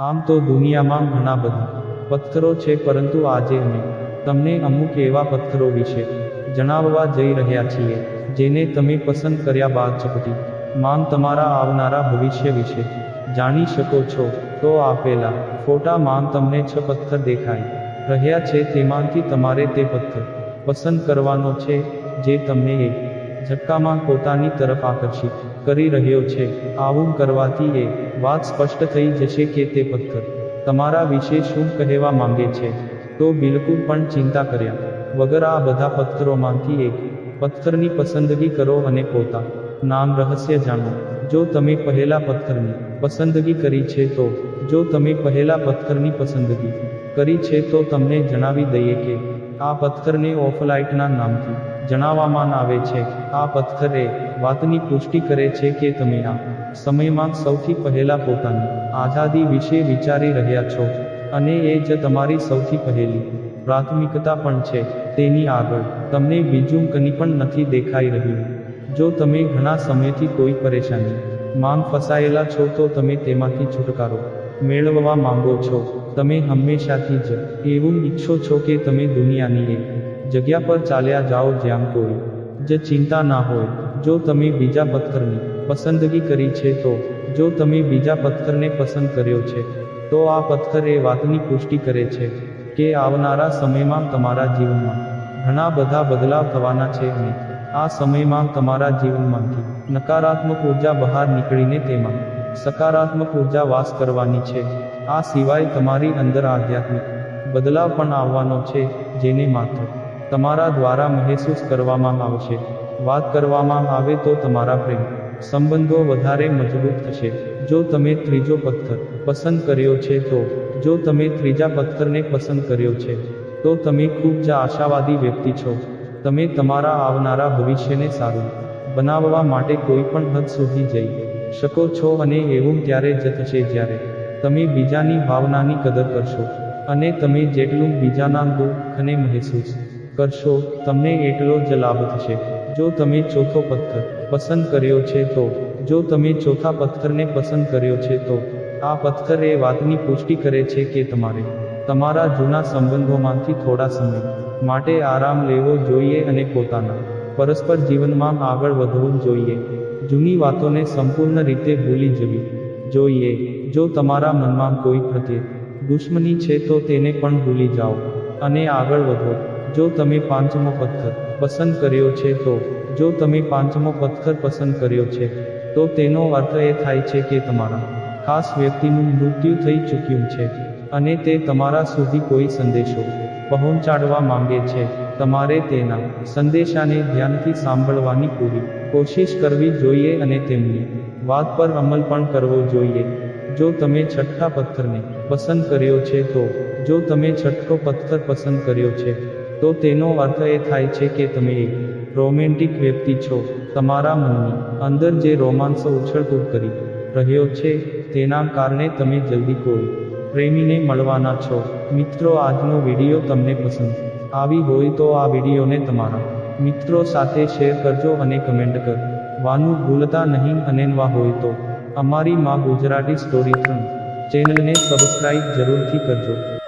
આમ તો દુનિયામાં ઘણા બધા પથ્થરો છે, પરંતુ આજે અમે તમને અમુક એવા પથ્થરો વિશે જણાવવા જઈ રહ્યા છીએ, જેને તમે પસંદ કર્યા બાદ ચપટી માંગ તમારા આવનારા ભવિષ્ય વિશે જાણી શકો છો. તો આપેલા ફોટા માન તમને છ પથ્થર દેખાય રહ્યા છે, તેમાંથી તમારે તે પથ્થર પસંદ કરવાનો છે, જે તમને એક ઝટકામાં પોતાની તરફ આકર્ષિત કરી રહ્યો છે. આવું કરવાથી એ વાત સ્પષ્ટ થઈ જશે કે તે પથ્થર તમારા વિશે શું કહેવા માંગે છે? તો બિલકુલ પણ ચિંતા કર્યા વગર આ બધા પથ્થરોમાંથી એક પથ્થરની પસંદગી કરો અને પોતા. નામ રહસ્ય જાણો. જો તમે પહેલા પથ્થરની પસંદગી કરી છે તો, જો તમે પહેલા પથ્થરની પસંદગી કરી છે તો તમને જણાવી દઈએ કે, આ પથ્થરને ઓફલાઇટના નામથી જણાવવામાં આવે છે. આ પથ્થર એ વાતની પુષ્ટિ કરે છે કે તમે આ સમયમાં સૌથી પહેલા પોતાની આઝાદી વિશે વિચારી રહ્યા છો, અને એ જ તમારી સૌથી પહેલી પ્રાથમિકતા પણ છે, તેની આગળ તમને બીજું કંઈ પણ નથી દેખાઈ રહ્યું. જો તમે ઘણા સમયથી કોઈ પરેશાની માંગ ફસાયેલા છો તો તમે તેમાંથી છુટકારો મેળવવા માંગો છો. તમે હંમેશાથી જ એવું ઈચ્છો છો કે તમે દુનિયાની એક જગ્યા પર ચાલ્યા જાઓ જ્યાં કોઈ જ ચિંતા ના હોય. જો તમે બીજા પથ્થરની પસંદગી કરી છે તો, જો તમે બીજા પથ્થરને પસંદ કર્યો છે, તો આ પથ્થર એ વાતની પુષ્ટિ કરે છે, કે આવનારા સમયમાં તમારા જીવનમાં ઘણા બધા બદલાવ થવાના છે અને આ સમયમાં તમારા જીવનમાંથી નકારાત્મક ઊર્જા બહાર નીકળીને તેમાં સકારાત્મક ઊર્જા વાસ કરવાની છે. આ સિવાય તમારી અંદર આધ્યાત્મિક બદલાવ પણ આવવાનો છે, જેને માત્ર તમારા દ્વારા મહેસૂસ કરવામાં આવશે. વાત કરવામાં આવે તો તમારા પ્રેમ સંબંધો વધારે મજબૂત થશે. જો તમે ત્રીજો પથ્થર પસંદ કર્યો છે તો, જો તમે ત્રીજા પથ્થરને પસંદ કર્યો છે, તો તમે ખૂબ જ આશાવાદી વ્યક્તિ છો. તમે તમારા આવનારા ભવિષ્યને સારું બનાવવા માટે કોઈ પણ હદ સુધી જઈ શકો છો અને એવું ત્યારે જ થશે જ્યારે તમે બીજાની ભાવનાની કદર કરશો અને તમે જેટલું બીજાના દુઃખ અને મહેસૂસ કરશો, તમને એટલો જ લાભ થશે. જો તમે ચોથો પથ્થર પસંદ કર્યો છે તો, જો તમે ચોથા પથ્થરને પસંદ કર્યો છે તો, આ પથ્થર એ વાતની પુષ્ટિ કરે છે કે તમારે તમારા જૂના સંબંધોમાંથી થોડા સમય માટે આરામ લેવો જોઈએ અને પોતાના પરસ્પર જીવનમાં આગળ વધવું જોઈએ. જૂની વાતોને સંપૂર્ણ રીતે ભૂલી જવી જોઈએ. જો તમારા મનમાં કોઈ પ્રત્યે દુશ્મની છે તો તેને પણ ભૂલી જાઓ અને આગળ વધો. જો તમે પાંચમો પથ્થર પસંદ કર્યો છે તો જો તમે પાંચમો પથ્થર પસંદ કર્યો છે, તો તેનો અર્થ એ થાય છે કે તમારા ખાસ વ્યક્તિનું મૃત્યુ થઈ ચૂક્યું છે, અને તે તમારા સુધી કોઈ સંદેશો પહોંચાડવા માંગે છે. તમારે તેના સંદેશાને ધ્યાનથી સાંભળવાની પૂરી કોશિશ કરવી જોઈએ અને તેમની વાત પર અમલ પણ કરવો જોઈએ. જો તમે છઠ્ઠા પથ્થરને પસંદ કર્યો છે, તો જો તમે છઠ્ઠો પથ્થર પસંદ કર્યો છે, તો તેનો અર્થ એ થાય છે કે તમે એક રોમેન્ટિક વ્યક્તિ છો. તમારા મનની અંદર જે રોમાંસ ઉછળકૂદ કરી રહ્યો છે, તેના કારણે તમે જલ્દી કોઈ પ્રેમીને મળવાના છો. મિત્રો, આજનો વીડિયો તમને પસંદ આવી હોય તો આ વિડીયોને તમારા મિત્રો સાથે શેર કરજો અને કમેન્ટ કરવાનું ભૂલતા નહીં અને નવા હોય તો અમારી માં ગુજરાતી સ્ટોરી ત્રણ ચેનલને સબસ્ક્રાઇબ જરૂરથી કરજો.